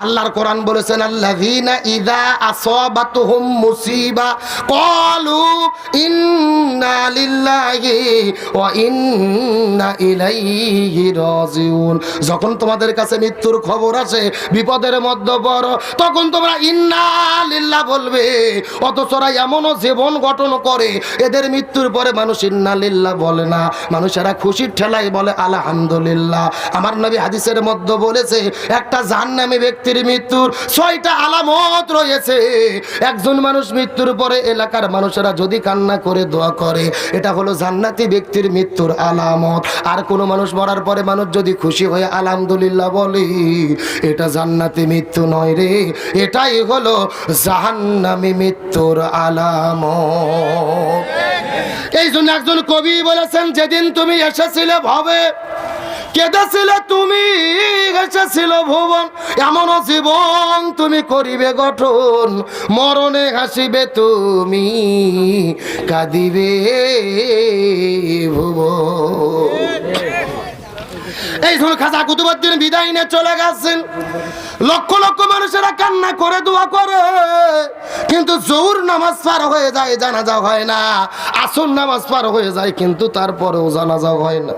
আল্লাহর কোরআন বলেছেন, আল্লাযীনা ইযা মুসিবা, ক্বালু ইন্না লিল্লাহি ওয়া ইন্না ইলাইহি রাজিউন। যখন তোমাদের কাছে মৃত্যুর খবর আসে, বিপদের মধ্যে বড় তখন তোমরা ইন্না লিল্লাহ বলবে, অথচ এমনও জীবন গঠন করে, এদের মৃত্যুর পরে মানুষ ইন্না লিল্লাহ বলে না। মানুষেরা খুশির ঠেলায় বলে, আলহামদুলিল্লাহ। আমার নবী হাদিসের মধ্যে বলেছে, একটা জাহান্নামী ব্যক্তির মৃত্যুর ছয়টা আলামত রয়েছে। একজন মানুষ মৃত্যুর পরে এলাকার মানুষেরা যদি কান্না করে, দোয়া করে, এটা হলো জান্নাতি ব্যক্তির মৃত্যুর আলামত। আর কোনো মানুষ মরার পরে মানুষ যদি খুশি হয়ে আলহামদুলিল্লাহ বলে, এটা জান্নাতি মৃত্যু নয় রে, এটাই হলো জাহান্নামি মৃত্যুর আলামত। এই জন্য একজন কবি বলেছেন, যেদিন তুমি এসেছিলে ভবে কেঁদেছিলে তুমি এসেছিল ভুবন, এমনও জীবন তুমি করিবে গঠন। মরণে হাসিবে তুমি, কাঁদিবে ভুবন। এই জন্য খাজা কুতুবুদ্দিন বিদায় নিয়ে চলে গেছেন। লক্ষ লক্ষ মানুষেরা কান্না করে, দোয়া করে। কিন্তু জোর নামাজ পার হয়ে যায়, জানাজা হয় না। আসর নামাজ পার হয়ে যায়, কিন্তু তারপরেও জানাজা হয় না।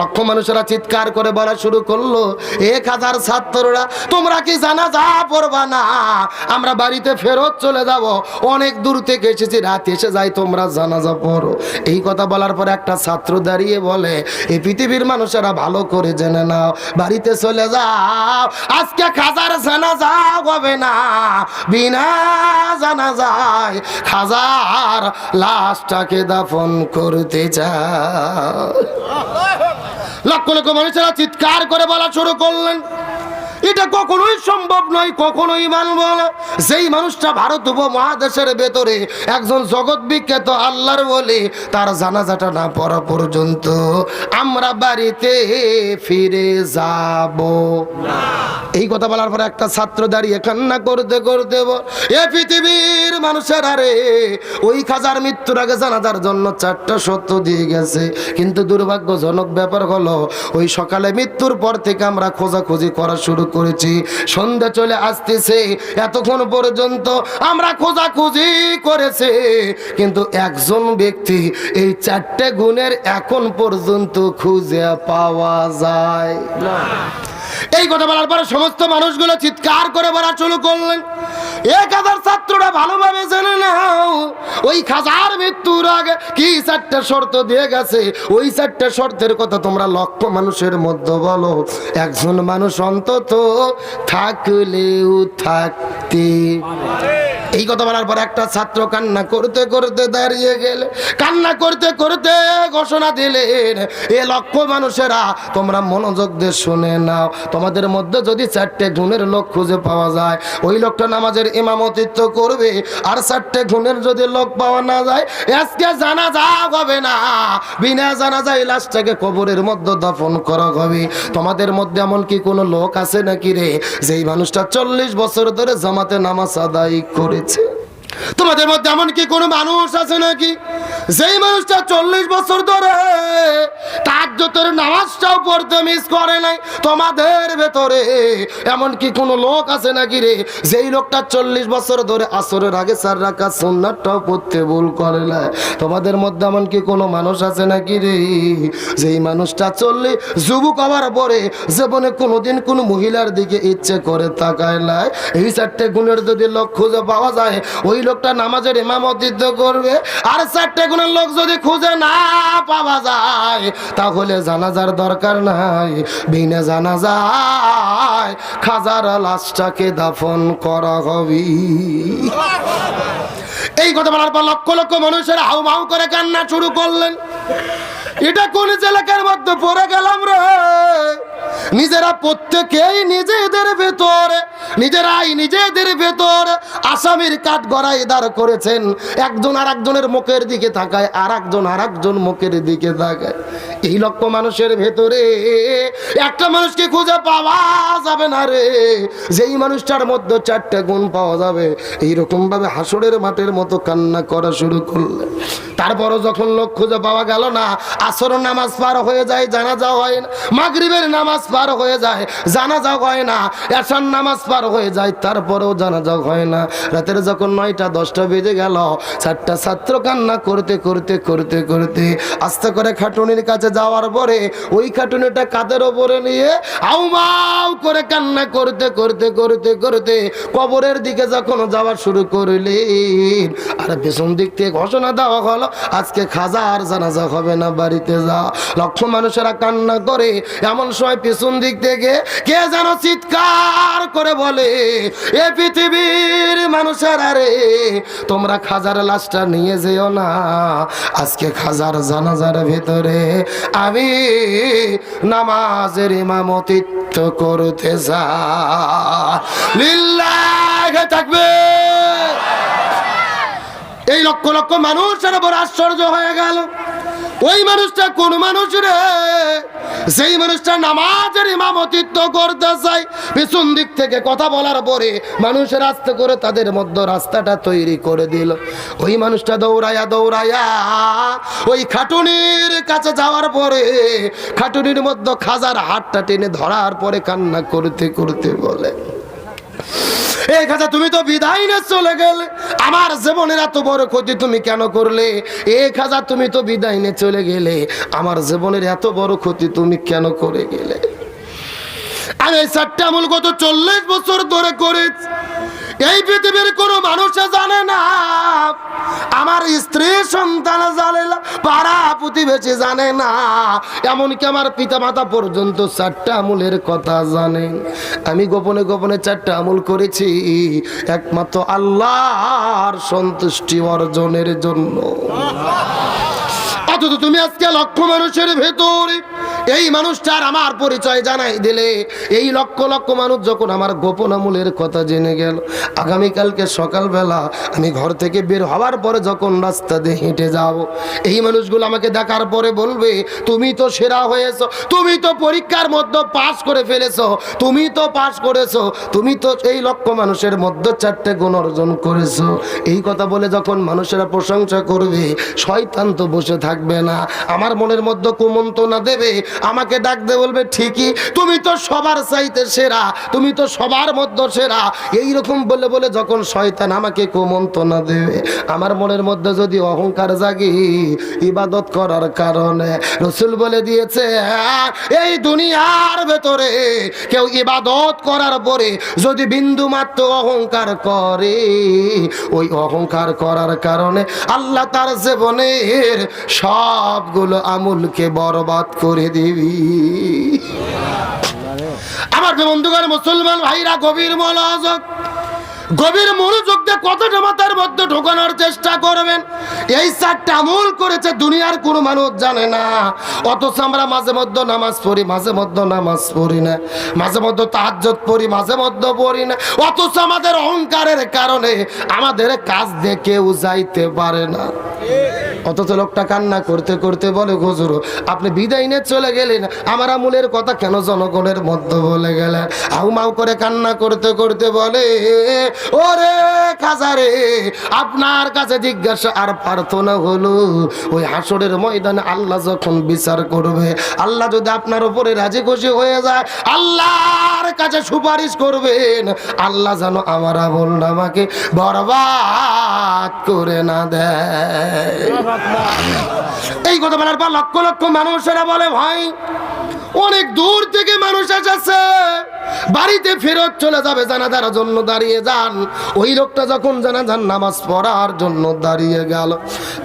লক্ষ মানুষেরা চিৎকার করে বলা শুরু করল, এক হাজার ছাত্ররা, তোমরা কি জানা, যা পড়বা না? আমরা বাড়িতে ফেরত চলে যাব। অনেক দূর থেকে এসেছি, রাত এসে যাই তোমরা জানাজা পড়ো। এই কথা বলার পরে একটা ছাত্র দাঁড়িয়ে বলে এই পৃথিবীর মানুষেরা ভালো করে জেনে নাও, বাড়িতে চলে যাও। আজকে খাজার জানাজা হবে না। বিনা জানা যায় খাজার লাশটাকে দাফন করতে চায় লক্ষ লক্ষ মানুষেরা চিৎকার করে বলা শুরু করলেন। এটা কখনোই সম্ভব নয়, কখনোই মানব না। যেই মানুষটা ভারত উপমহাদেশের ভেতরে একজন জগৎ বিখ্যাত আল্লাহর বলে, তার জানাজাটা না পড়া পর্যন্ত আমরা বাড়িতে ফিরে যাব। এই কথা বলার পরে একটা ছাত্র দাঁড়িয়ে কান্না করতে করতে এ পৃথিবীর মানুষের আরে ওই খাজার মৃত্যুর আগে জানাজার জন্য চারটা সত্য দিয়ে গেছে। কিন্তু দুর্ভাগ্যজনক ব্যাপার হলো, ওই সকালে মৃত্যুর পর থেকে আমরা খোঁজাখুঁজি করা শুরু করেছি। সন্ধ্যা চলে আসতেছে এতক্ষণ পর্যন্ত আমরা খোঁজাখুঁজি করেছে। কিন্তু একজন ব্যক্তি এই চারটে গুণের এখন পর্যন্ত খুঁজে পাওয়া যায়। না। এই কথা বলার পরে সমস্ত মানুষগুলো চিৎকার করে বলা শুরু করলেন। এক হাজার ছাত্ররা ভালোভাবে জেনে নাও, ওই খাজার মৃত্যুর আগে কি চারটে শর্ত দিয়ে গেছে? ওই চারটে শর্তের কথা তোমরা লক্ষ মানুষের মধ্যে বলো। একজন মানুষ অন্তত থাকলেও থাকতে এই কথা বলার পর একটা ছাত্র কান্না করতে করতে দাঁড়িয়ে গেলে। কান্না করতে করতে ঘোষণা দিলেন, এ লক্ষ মানুষেরা, তোমরা মনোযোগ দিয়ে শুনে নাও। তোমাদের মধ্যে যদি চারটে গুণের লোক খুঁজে পাওয়া যায়, ওই লোকটা নামাজের ইমামতিত্ব করবে। আর চারটে খুনের যদি লোক পাওয়া না যায়, আজকে জানা যা হবে না। বিনা জানা যায় লাশটাকে কবরের মধ্যে দফন করা হবে। তোমাদের মধ্যে এমন কি কোনো লোক আছে নাকি রে, যেই মানুষটা চল্লিশ বছর ধরে জামাতে নামাজ আদায় করেছে? তোমাদের মধ্যে এমন কি কোনো মানুষ আছে নাকি? যেই মানুষটা চল্লিশ বছর ধরে তার নামাজটাও পড়তে মিস করে নাই। তোমাদের ভেতরে এমন কি কোনো লোক আছে নাকি রে? যেই লোকটা চল্লিশ বছর ধরে আসরের আগে চার রাখা সুন্নারটাও পড়তে ভুল করে না তোমাদের মধ্যে এমন কি কোনো মানুষ আছে নাকি রে? যেই মানুষটা চল্লিশ যুবক হওয়ার পরে জীবনে কোনোদিন কোনো মহিলার দিকে ইচ্ছে করে তাকায় নাই। এই চারটে গুণের যদি লোক খুঁজে পাওয়া যায়, ওই লোকটা নামাজের ইমামতিত্ব করবে, আর চারটে গুণের লোক যদি খুঁজে না পাওয়া যায়, তাহলে জানাজার দরকার নাই। বিনা জানা যায় খাজার লাশটাকে দাফন করা হবে। এই কথা বলার পর লক্ষ লক্ষ মানুষের হাউ মাউ করে কান্না শুরু করলেন। এটা কোন এলাকার মধ্যে পড়ে গেলাম রে? নিজেরা প্রত্যেকেই নিজেদের ভেতর, নিজেরাই নিজেদের ভেতর আসামির কাঠ গড়াই দাঁড় করেছেন। একজন আর একজনের মুখের দিকে থাকায় আর একজন আর একজন মুখের দিকে তাকায়। এই লক্ষ মানুষের ভেতরে একটা মানুষকে খুঁজে পাওয়া যাবে না রে। যেই মানুষটার মধ্যে চারটে গুণ পাওয়া যাবে, এইরকম ভাবে হাসরের মাঠের মতো কান্না করা শুরু করলে। তারপরও যখন লোক খুঁজে পাওয়া গেল না, আসর নামাজ পার হয়ে যায় জানা জানাজা হয় না, মাগরিবের নামাজ পার হয়ে যায় জানা জানাজা হয় না এসার নামাজ পার হয়ে যায়, তারপরেও জানাজা হয় না। রাতের যখন নয়টা, দশটা বেজে গেল, চারটা ছাত্র কান্না করতে করতে করতে করতে আস্তে করে খাটুনির কাছে যাওয়ার পরে ওই খাটুনিটা কাদের ওপরে নিয়ে আউমাউ করে কান্না করতে করতে করতে করতে কবরের দিকে যখন যাওয়া শুরু করলেন, আর পেছন দিক থেকে ঘোষণা দেওয়া হলো, আজকে খাজা আর জানাজা হবে না, বাড়িতে যা। লক্ষ মানুষেরা কান্না করে, এমন সময় পেছন দিক থেকে কে যেন চিৎকার করে বলে, এ পৃথিবীর মানুষেরা রে, তোমরা খাজার লাশটা নিয়ে যেও না, আজকে খাজার জানাজার ভেতরে আমি নামাজের ইমামতিত্ব করতে যা লিল্লাহ থাকবে এই লক্ষ লক্ষ মানুষ বড় আশ্চর্য হয়ে গেল। ওই মানুষটা কোন মানুষ রে? সেই মানুষটা নামাজের ইমামতিত্ব করতে চাই পিছন দিক থেকে কথা বলার পরে মানুষের আস্তে করে তাদের মধ্যে রাস্তাটা তৈরি করে দিল। ওই মানুষটা দৌড়াইয়া দৌড়াইয়া ওই খাটুনির কাছে যাওয়ার পরে খাটুনির মধ্যে খাজার হাতটা টেনে ধরার পরে কান্না করতে করতে বলে এই খাজা তুমি তো বিদায় নিয়ে চলে গেলে। আমার জীবনের এত বড় ক্ষতি তুমি কেন করলে? এই খাজা তুমি তো বিদায় নিয়ে চলে গেলে। আমার জীবনের এত বড় ক্ষতি তুমি কেন করে গেলে? আমি এই চারটে আমল গত চল্লিশ বছর ধরে করেছি। এই পৃথিবীর কোনো মানুষে জানে না। আমার স্ত্রী সন্তান জানে না, পাড়া প্রতিবেশী জানে না। এমনকি আমার পিতা মাতা পর্যন্ত চারটা আমলের কথা জানেন আমি গোপনে গোপনে চারটা আমল করেছি, একমাত্র আল্লাহর সন্তুষ্টি অর্জনের জন্য। অথচ তুমি আজকে লক্ষ মানুষের ভেতরে এই মানুষটার আমার পরিচয় জানাই দিলে। এই লক্ষ লক্ষ মানুষ যখন আমার গোপন আমলের কথা জেনে গেল, আগামীকালকে সকালবেলা আমি ঘর থেকে বের হওয়ার পরে যখন রাস্তা দিয়ে হেঁটে যাব, এই মানুষগুলো আমাকে দেখার পরে বলবে, তুমি তো সেরা হয়েছো, তুমি তো পরীক্ষার মধ্যে পাশ করে ফেলেছো, তুমি তো পাশ করেছ, তুমি তো এই লক্ষ মানুষের মধ্যে চারটে গুণ অর্জন করেছ। এই কথা বলে যখন মানুষেরা প্রশংসা করবে, শয়তান তো বসে থাকবে না। আমার মনের মধ্যে কুমন্তনা দেবে আমাকে ডাক দে বলবে ঠিকই তুমি তো সবার চাইতে সেরা তুমি তো সবার মধ্যে সেরা। এই রকম বলে বলে যখন শয়তান আমাকে কুমন্তনা দেবে আমার মনের মধ্যে যদি অহংকার জাগি ইবাদত করার কারণে রসুল বলে দিয়েছে "হ্যাঁ, এই দুনিয়ার ভেতরে কেউ ইবাদত করার পরে যদি বিন্দু মাত্র অহংকার করে ওই অহংকার করার কারণে আল্লাহ তার জীবনের সবগুলো আমুলকে বরবাদ করে আমার বন্ধুগণ মুসলমান ভাইরা গভীর মনোযোগ গভীর মনোযোগ দিয়ে কথাটা মাথার মধ্যে ঢোকানোর চেষ্টা করবেন। এই চারটা আমল করেছে দুনিয়ার কোনো মানুষ জানে না। অথচ আমরা মাঝে মধ্যে নামাজ পড়ি, মাঝে মধ্যে নামাজ পড়ি না। মাঝে মধ্যে তাহাজ্জত পড়ি, মাঝে মধ্যে পড়ি না। অথচ আমাদের অহংকারের কারণে আমাদের কাজ দিয়ে কেউ যাইতে পারে না। অথচ লোকটা কান্না করতে করতে বলে গজুর আপনি বিদায় নিয়ে চলে গেলেন। আমার আমুলের কথা কেন জনগণের মধ্যে বলে গেলেন? আউ মাউ করে কান্না করতে করতে বলে ওরে খাজারে আপনার কাছে জিজ্ঞাসা আর প্রার্থনা হলো ওই হাসরের ময়দানে আল্লাহ যখন বিচার করবে আল্লাহ যদি আপনার উপরে রাজি খুশি হয়ে যায় আল্লাহর কাছে সুপারিশ করবেন আল্লাহ যেন আমার আমল নামাকে বরবাদ করে না দেয়। এই কথা বলার পর লক্ষ লক্ষ মানুষেরা বলে ভাই অনেক দূর থেকে মানুষ এসেছে। বাড়িতে ফেরত চলে যাবে, জানাজার জন্য দাঁড়িয়ে যান। ওই লোকটা যখন জানাজার নামাজ পড়ার জন্য দাঁড়িয়ে গেল,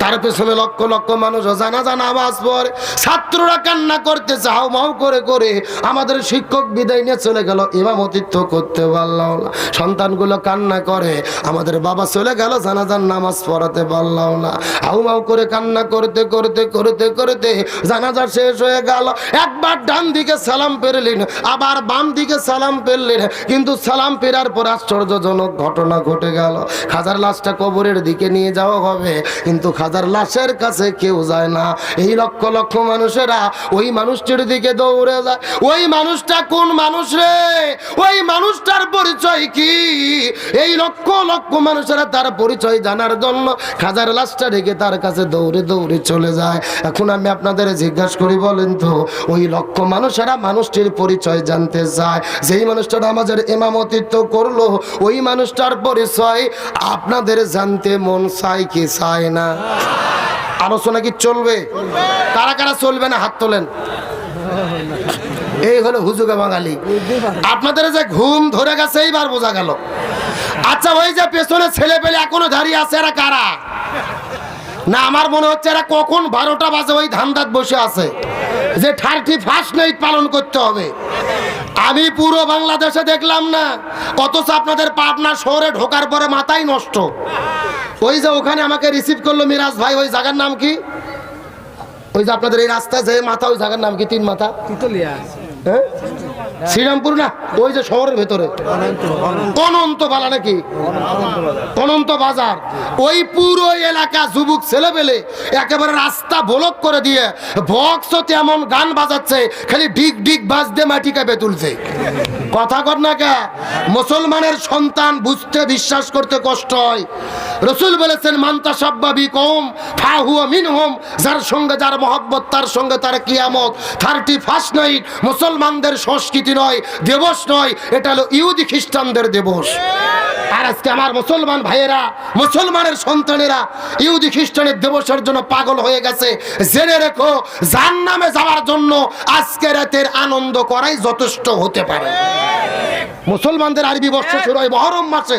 তার পেছনে লক্ষ লক্ষ মানুষ জানাজা নামাজ পড়ে। ছাত্ররা কান্না করতে চাও মাও করে করে আমাদের শিক্ষক বিদায় নিয়ে চলে গেল ইমামতিত্ব করতে পারলাম না। সন্তানগুলো কান্না করে, আমাদের বাবা চলে গেল, জানাজার নামাজ পড়াতে পারলাম না। হাউ মাউ করে কান্না করতে করতে করতে করতে জানাজা শেষ হয়ে গেল। একবার ডান দিকে সালাম পেরলেন, আবার বাম দিকে সালাম পেরলেন। কিন্তু সালাম পেরার পর আশ্চর্যজনক ঘটনা ঘটে গেল। খাজার লাশটা কবরের দিকে নিয়ে যাওয়া হবে, কিন্তু খাজার লাশের কাছে কেউ যায় না। এই লক্ষ লক্ষ মানুষেরা ওই মানুষটির দিকে দৌড়ে যায়। ওই মানুষটা কোন মানুষ রে? ওই মানুষটার পরিচয় কি? এই লক্ষ লক্ষ মানুষেরা তার পরিচয় জানার জন্য খাজার লাশটা রেখে তার কাছে দৌড়ে দৌড়ে চলে যায়। এখন আমি আপনাদের জিজ্ঞাসা করি, বলেন তো, ওই লক্ষ মানুষেরা মানুষটির পরিচয় জানতে চায়। যেই মানুষটা আমাদের এমামতিত্ব করল, ওই মানুষটার পরিচয় আপনাদের জানতে মন চায় কি চায় না? আলোচনা কি চলবে? কারা কারা চলবে না? হাত তোলেন। এই হলো হুজুগে বাঙালি। আপনাদের যে ঘুম ধরে গেছে, এইবার বোঝা গেল। আচ্ছা ওই যে পেছনে ছেলে পেলে এখনও দাঁড়িয়ে আছে, এরা কারা? না, আমার মনে হচ্ছে এরা কখন বারোটা বাজে, ওই ধান্দাত বসে আছে। যে থার্টি ফার্স্ট নাইট পালন করতে হবে। আমি পুরো বাংলাদেশে দেখলাম না অথচ আপনাদের পাবনা শহরে ঢোকার পরে মাথাই নষ্ট। ওই যে ওখানে আমাকে রিসিভ করল মিরাজ ভাই ওই জায়গার নাম কি? ওই যে আপনাদের এই রাস্তা যে মাথা ওই জায়গার নাম কি? তিন মাথা? হ্যাঁ? শ্রীরামপুর না? ওই যে শহরের ভেতরে। অনন্ত বালা নাকি? অনন্ত বাজার। ওই পুরো এলাকা যুবক ছেলে পেলে একেবারে রাস্তা ভোলক করে দিয়ে বক্স তেমন গান বাজাচ্ছে, খালি ডিগ ডিগ বাজ দিয়ে মাটি কাঁপে তুলছে। কথা কর না কে? মুসলমানের সন্তান বুঝতে বিশ্বাস করতে কষ্ট হয়। রসুল বলেছেন, মান্তা সাব্বাবি কম হাহু হুয়া মিন হোম যার সঙ্গে যার মহব্বত, তার সঙ্গে তার কিয়ামত। থার্টি ফার্স্ট নাইট মুসলমানদের সংস্কৃতি নয়, দিবস নয়, এটা হলো ইহুদি খ্রিস্টানদের দিবস। আর আজকে আমার মুসলমান ভাইয়েরা, মুসলমানের সন্তানেরা, ইহুদি খ্রিস্টানের দিবসের জন্য পাগল হয়ে গেছে। জেনে রেখো যার নামে যাওয়ার জন্য আজকে রাতের আনন্দ করাই যথেষ্ট হতে পারে। মুসলমানদের আরবি বর্ষ শুরু হয় মহরম মাসে।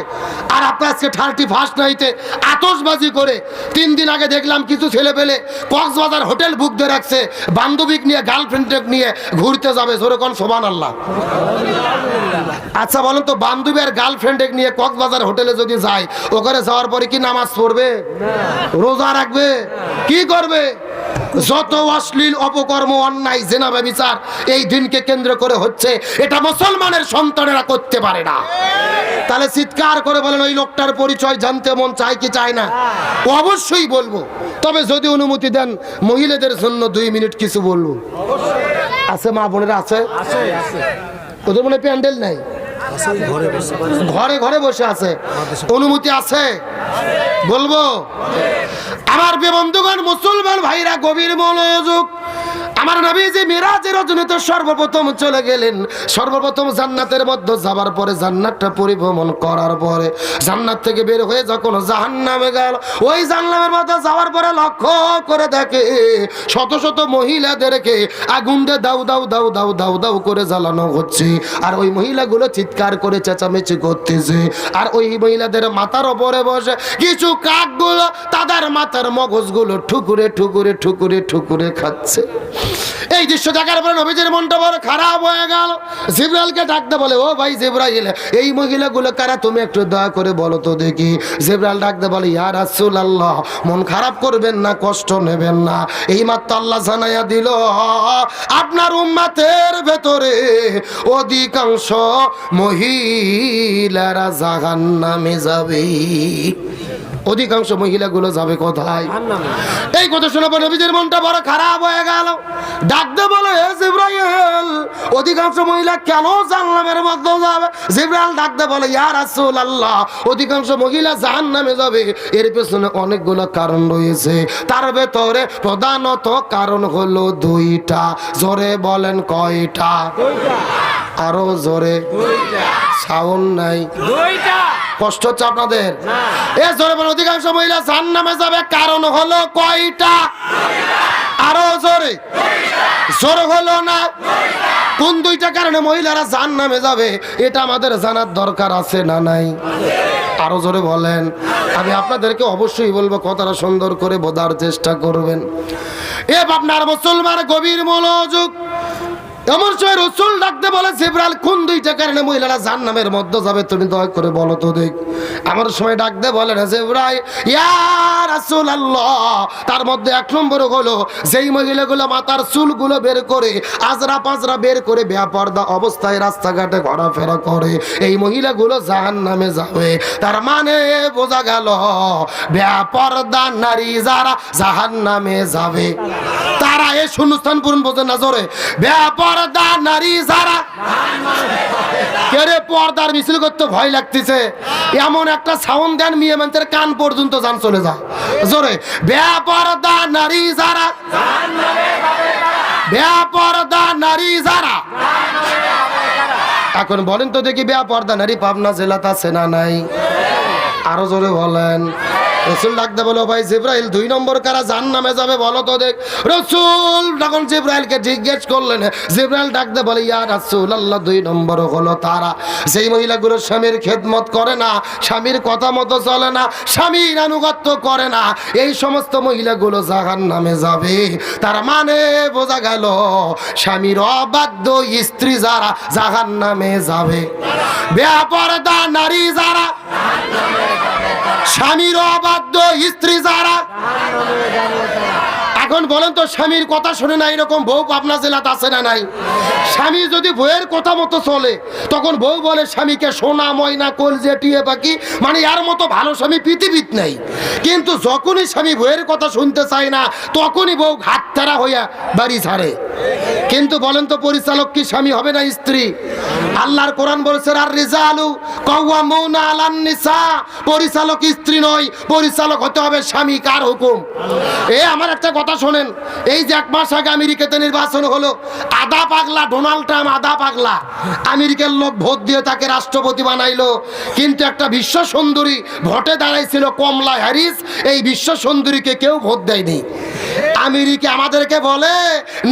আর আপনার আজকে থার্টি ফার্স্ট নাইতে আতসবাজি করে তিন দিন আগে দেখলাম কিছু ছেলে পেলে কক্সবাজার হোটেল বুক দিয়ে রাখছে, বান্ধবীক নিয়ে গার্লফ্রেন্ড নিয়ে ঘুরতে যাবে। যেরকম সোবান আল্লাহ আচ্ছা বলুন তো, বান্ধবী আর গার্লফ্রেন্ড নিয়ে কক্সবাজার হোটেলে যদি যায় ওখানে যাওয়ার পরে কি নামাজ পড়বে? রোজা রাখবে? কি করবে? যত অশ্লীল অপকর্ম অন্যায় জেনাবে বিচার এই দিনকে কেন্দ্র করে হচ্ছে এটা মুসলমানের সন্তানেরা করতে পারে না। তাহলে চিৎকার করে বলেন ওই লোকটার পরিচয় জানতে মন চায় কি চায় না? অবশ্যই বলব। তবে যদি অনুমতি দেন মহিলাদের জন্য দুই মিনিট কিছু বলব। আছে মা বোনেরা আছে। ওদের মনে প্যান্ডেল নাই? ঘরে ঘরে বসে আছে। অনুমতি আছে? বলব? আমার বন্ধুগণ মুসলমান ভাইরা গভীর মনোযোগ আমার নবী যে মিরাজের রজনীতে সর্বপ্রথম চলে গেলেন। সর্বপ্রথম জান্নাতের মধ্যে যাবার পরে জান্নাতটা পরিভ্রমণ করার পরে জান্নাত থেকে বের হয়ে যখন জাহান্নামে গেল, ওই জাহান্নামের মধ্যে যাওয়ার পরে লক্ষ্য করে দেখে শত শত মহিলাদেরকে আগুন দিয়ে দাউ দাউ দাউ দাউ দাউ দাউ করে জ্বালানো হচ্ছে। আর ওই মহিলাগুলো চিৎকার করে চেঁচামেচি করতেছে। আর ওই মহিলাদের মাথার ওপরে বসে কিছু কাকগুলো তাদের মাথার মগজগুলো ঠুকুরে ঠুকুরে ঠুকুরে ঠুকুরে খাচ্ছে। এই দৃশ্য দেখার পরে নবীজির মনটা বড় খারাপ হয়ে গেল। জিব্রাইলকে ডাকতে বলে, ও ভাই জিব্রাইল, এই মহিলাগুলো কারা? তুমি একটু দয়া করে বলো তো দেখি। জিব্রাইল ডাকতে বলে, ইয়া রাসূল আল্লাহ মন খারাপ করবেন না, কষ্ট নেবেন না। এই মাত্র আল্লাহ জানাইয়া দিল, আপনার উম্মাতের ভেতরে অধিকাংশ মহিলারা জাহান্নামে যাবে। অধিকাংশ মহিলাগুলো যাবে কোথায়? এই কথা শোনা পর নবীদের মনটা বড় খারাপ হয়ে গেল। ডাকতে বলে হে জিব্রাইল অধিকাংশ মহিলা কেন জাহান্নামের মধ্যে যাবে? জিব্রাইল ডাকতে বলে ইয়া রাসূলুল্লাহ অধিকাংশ মহিলা জাহান্নামে যাবে। এর পেছনে অনেকগুলো কারণ রয়েছে। তার ভেতরে প্রধানত কারণ হলো দুইটা। জোরে বলেন কয়টা? আরও জোরে। সাউন্ড নাই। দুইটা। কষ্ট হচ্ছে আপনাদের? এ জোরে বলে অধিকাংশ মহিলা জাহান্নামে যাবে কারণ হলো কয়টা? আরও জোরে। জোরে হলো না? কোন দুইটা কারণে মহিলারা জাহান্নামে যাবে এটা আমাদের জানার দরকার আছে না নাই? আরও জোরে বলেন। আমি আপনাদেরকে অবশ্যই বলব কথাটা সুন্দর করে বোঝার চেষ্টা করবেন। এ আপনার মুসলমান গভীর মনোযোগ এমন সময় রসুল ডাকতে বলে, জিব্রাইল, কোন দুইটা কারণে মহিলারা জাহান্নামের মধ্যে যাবে তুমি দয়া করে বলো তো দেখ। আমার সময় ডাকতে বলে না, জিব্রাইল, ইয়া রাসূলুল্লাহ। তার মধ্যে এক নম্বর হলো, যেই মহিলাগুলো মাথার চুলগুলো বের করে, আজরা পাজরা বের করে বেপর্দা অবস্থায় রাস্তাঘাটে ঘোরাফেরা করে, এই মহিলাগুলো জাহান্নামে যাবে। তার মানে বোঝা গেল বেপর্দা নারী যারা জাহান্নামে যাবে। তারা এই শূন্যস্থান পূরণ বোঝে না জোরে, বেপর্দা নারী যারা কেরে পর্দার মিছিল করতে ভয় লাগতেছে। এমন একটা সাউন্ড দেন মেয়ে মানুষের কান পর্যন্ত যান চলে যা। জোরে, বেপর্দা নারী যারা, বেপর্দা নারী যারা। এখন বলেন তো দেখি বেপর্দা নারী পাবনা জেলাতে আছে না নাই? আরও জোরে বলেন। রসুল ডাকতে বলো, ভাই জিব্রাইল, দুই নম্বর কারা জান নামে যাবে বলো তো দেখ। রসুল তখন জিব্রাইলকে জিজ্ঞেস করলেন, জিব্রাইল ডাকতে বলে, ইয়া রাসূল আল্লাহ দুই নম্বর হলো তারা। সেই মহিলাগুলো স্বামীর খেদমত করে না, স্বামীর কথা মতো চলে না, স্বামীর আনুগত্য করে না, এই সমস্ত মহিলাগুলো জাহান নামে যাবে। তার মানে বোঝা গেল, স্বামীর অবাধ্য স্ত্রী যারা জাহান নামে যাবে। বেপরদা নারী যারা স্বামীর অবাধ্য স্ত্রী যারা এখন বলেন তো, স্বামীর কথা শুনে না এরকম বউ পাবনা জেলাতে আছে না নাই? স্বামী যদি বউয়ের কথা মতো চলে, তখন বউ বলে, স্বামীকে সোনা, ময়না কোল যে টিয়ে পাখি মানে এর মতো ভালো স্বামী পৃথিবীত নেই। কিন্তু যখনই স্বামী বউয়ের কথা শুনতে চায় না, তখনই বউ ঘাট তারা হইয়া বাড়ি ছাড়ে। কিন্তু বলেন তো, পরিচালক কি স্বামী হবে না স্ত্রী? আল্লাহর কোরআন বলেছে, আর রিজালু কওয়ামুনা আলান নিসা। পরিচালক স্ত্রী নয়, পরিচালক হতে হবে স্বামী, কার হুকুম? এ, আমার একটা কথা শোনেন, এই যে এক মাস আগে আমেরিকাতে নির্বাচন হলো আদা পাগলা, ডোনাল্ড ট্রাম্প আদা পাগলা। আমেরিকার লোক ভোট দিয়ে তাকে রাষ্ট্রপতি বানাইলো। কিন্তু একটা বিশ্ব সুন্দরী ভোটে দাঁড়াইছিল কমলা হ্যারিস, এই বিশ্ব সুন্দরীকে কেউ ভোট দেয়নি। আমেরিকা আমাদেরকে বলে,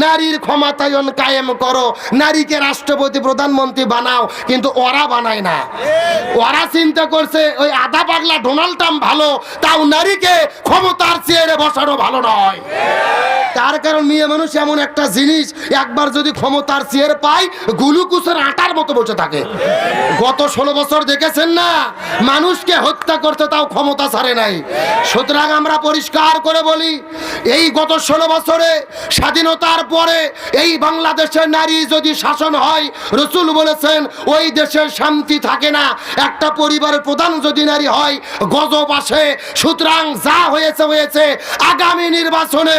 নারীর ক্ষমতায়ন কায়েম করো। নারীকে রাষ্ট্রপতি, প্রধানমন্ত্রী বানাও, কিন্তু ওরা বানায় না। ওরা চিন্তা করছে, ওই আধা পাগলা ডোনাল্ড ট্রাম্প ভালো, তাও নারীকে ক্ষমতার চেয়ারে বসানো ভালো নয়। তার কারণ মেয়ে মানুষ এমন একটা জিনিস, একবার যদি ক্ষমতার চেয়ার পায় গুলুকুসের আটার মতো বসে থাকে। গত ষোলো বছর দেখেছেন না? মানুষকে হত্যা করতে তাও ক্ষমতা ছাড়ে নাই। সুতরাং আমরা পরিষ্কার করে বলি, এই গত ষোলো বছরে, স্বাধীনতার পরে এই বাংলাদেশের নারী যদি শাসন হয়, রসুল বলেছেন, ওই দেশের শান্তি থাকে না, একটা পরিবারের প্রধান যদি নারী হয়, গজব আসে। সুতরাং যা হয়েছে হয়েছে। আগামী নির্বাচনে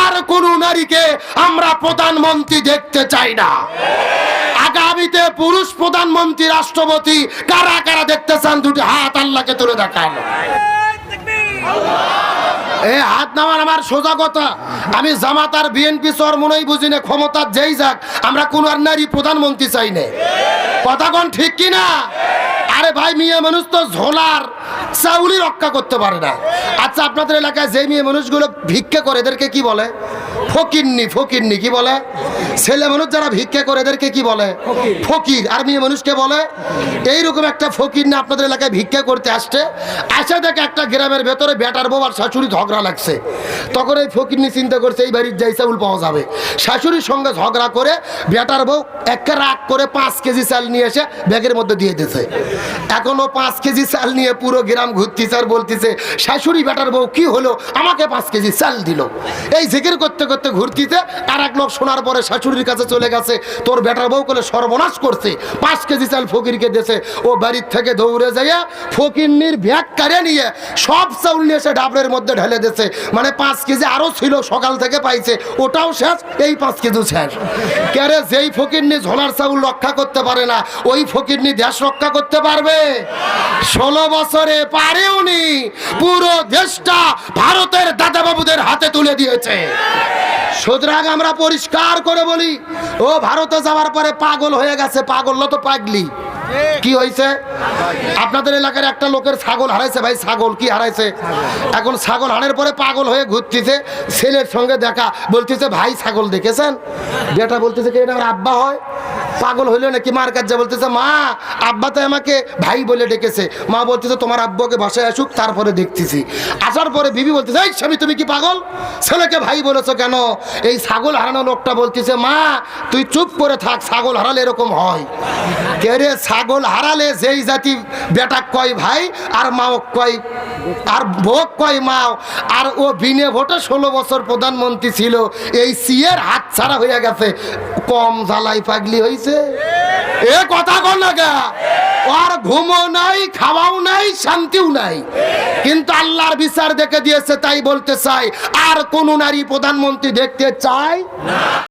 আর কোন নারীকে আমরা প্রধানমন্ত্রী দেখতে চাই না। আগামীতে পুরুষ প্রধানমন্ত্রী, রাষ্ট্রপতি কারা কারা দেখতে চান? দুটি হাত আল্লাহকে তুলে দেখান। এ হাত নামান আমার সোজা আমি জামাত আর বিএনপি সর মনেই বুঝি না ক্ষমতার যেই যাক, আমরা কোন আর নারী প্রধানমন্ত্রী চাই না। কথা কোন ঠিক কি না আরে ভাই, মেয়ে মানুষ তো ঝোলার। চাউলি রক্ষা করতে পারে না। আচ্ছা আপনাদের এলাকায় যে মেয়ে মানুষগুলো ভিক্ষা করে, এদেরকে কি বলে? ফকিরনি ফকিরনি কি বলে? ছেলে মানুষ যারা ভিক্ষা করে এদেরকে কি বলে? ফকির। আর মেয়ে মানুষকে বলে এইরকম একটা ফকির না আপনাদের এলাকায় ভিক্ষা করতে আসছে। আসে দেখে একটা গ্রামের ভেতরে বেটার বউ আর শাশুড়ি ঝগড়া লাগছে। তখন এই ফকিরনি চিন্তা করছে এই বাড়ির যাই চাউল পাওয়া যাবে। শাশুড়ির সঙ্গে ঝগড়া করে বেটার বউ একটা রাগ করে পাঁচ কেজি চাল নিয়ে এসে ব্যাগের মধ্যে দিয়ে দিয়েছে। এখনও পাঁচ কেজি চাল নিয়ে পুরো গ্রাম ঘুরতেছে আর বলতেছে শাশুড়ি বেটার বউ কি হলো? আমাকে পাঁচ কেজি চাল দিল। এই জিকির করতে করতে ঘুরতিতে আর এক লোক শোনার পরে শাশুড়ির কাছে চলে গেছে, তোর বেটার বউ করে সর্বনাশ করছে, পাঁচ কেজি চাল ফকিরকে দেছে, ও বাড়ির থেকে দৌড়ে যাইয়া ফকিরনির ব্যাগ কারে নিয়ে সব চাউল নিয়ে এসে ডাবরের মধ্যে ঢেলে দিয়েছে। মানে পাঁচ কেজি আরও ছিল, সকাল থেকে পাইছে, ওটাও শেষ, এই পাঁচ কেজি শেষ। ক্যারে যেই ফকিরনি ঝোলার চাউল রক্ষা করতে পারে না, ওই ফকিরনি দেশ রক্ষা করতে পারবে? ষোলো বছরে পারেওনি, পুরো দেশটা ভারতের দাদা বাবুদের হাতে তুলে দিয়েছে। সুতরাং আমরা পরিষ্কার করে বলি, ও ভারতে যাওয়ার পরে পাগল হয়ে গেছে, পাগল তো পাগলি। কি হয়েছে? আপনাদের এলাকার একটা লোকের ছাগল হারাইছে ভাই, ছাগল কি হারাইছে? এখন ছাগল হারানোর পরে পাগল হয়ে ঘুরতেছে, ছেলের সঙ্গে দেখা, বলতেছে, ভাই, ছাগল দেখেছেন? বেটা বলতেছে, কি এটা আব্বা হয়? পাগল হইল নাকি, মার কাছে বলতেছে, মা, আব্বা তো আমাকে ভাই বলে ডেকেছে। মা বলতেছে, তোমার আব্বাকে বাসায় আসুক, তারপরে দেখতেছি। আসার পরে বিবি বলতেছে, এই স্বামী, তুমি কি পাগল? ছেলেকে ভাই বলেছ কেন? এই ছাগল হারানো লোকটা বলতেছে, মা, তুই চুপ করে থাক, ছাগল হারালে এরকম হয়। কে রে ছাগল হারালে যেই জাতি বেটা কয় ভাই আর মাও কয় আর ভোগ কয় মাও। আর ও বিনে ভোটে ষোলো বছর প্রধানমন্ত্রী ছিল, এই সিয়ের হাত ছাড়া হয়ে গেছে। কম জ্বালাই পাগলি হয়েছে এ কথা কর না গা ওর ঘুমও নাই, খাওয়াও নাই, শান্তিও নাই। কিন্তু আল্লাহর বিচার দেখে দিয়েছে, তাই বলতে চাই, আর কোন নারী প্রধানমন্ত্রী দেখতে চায়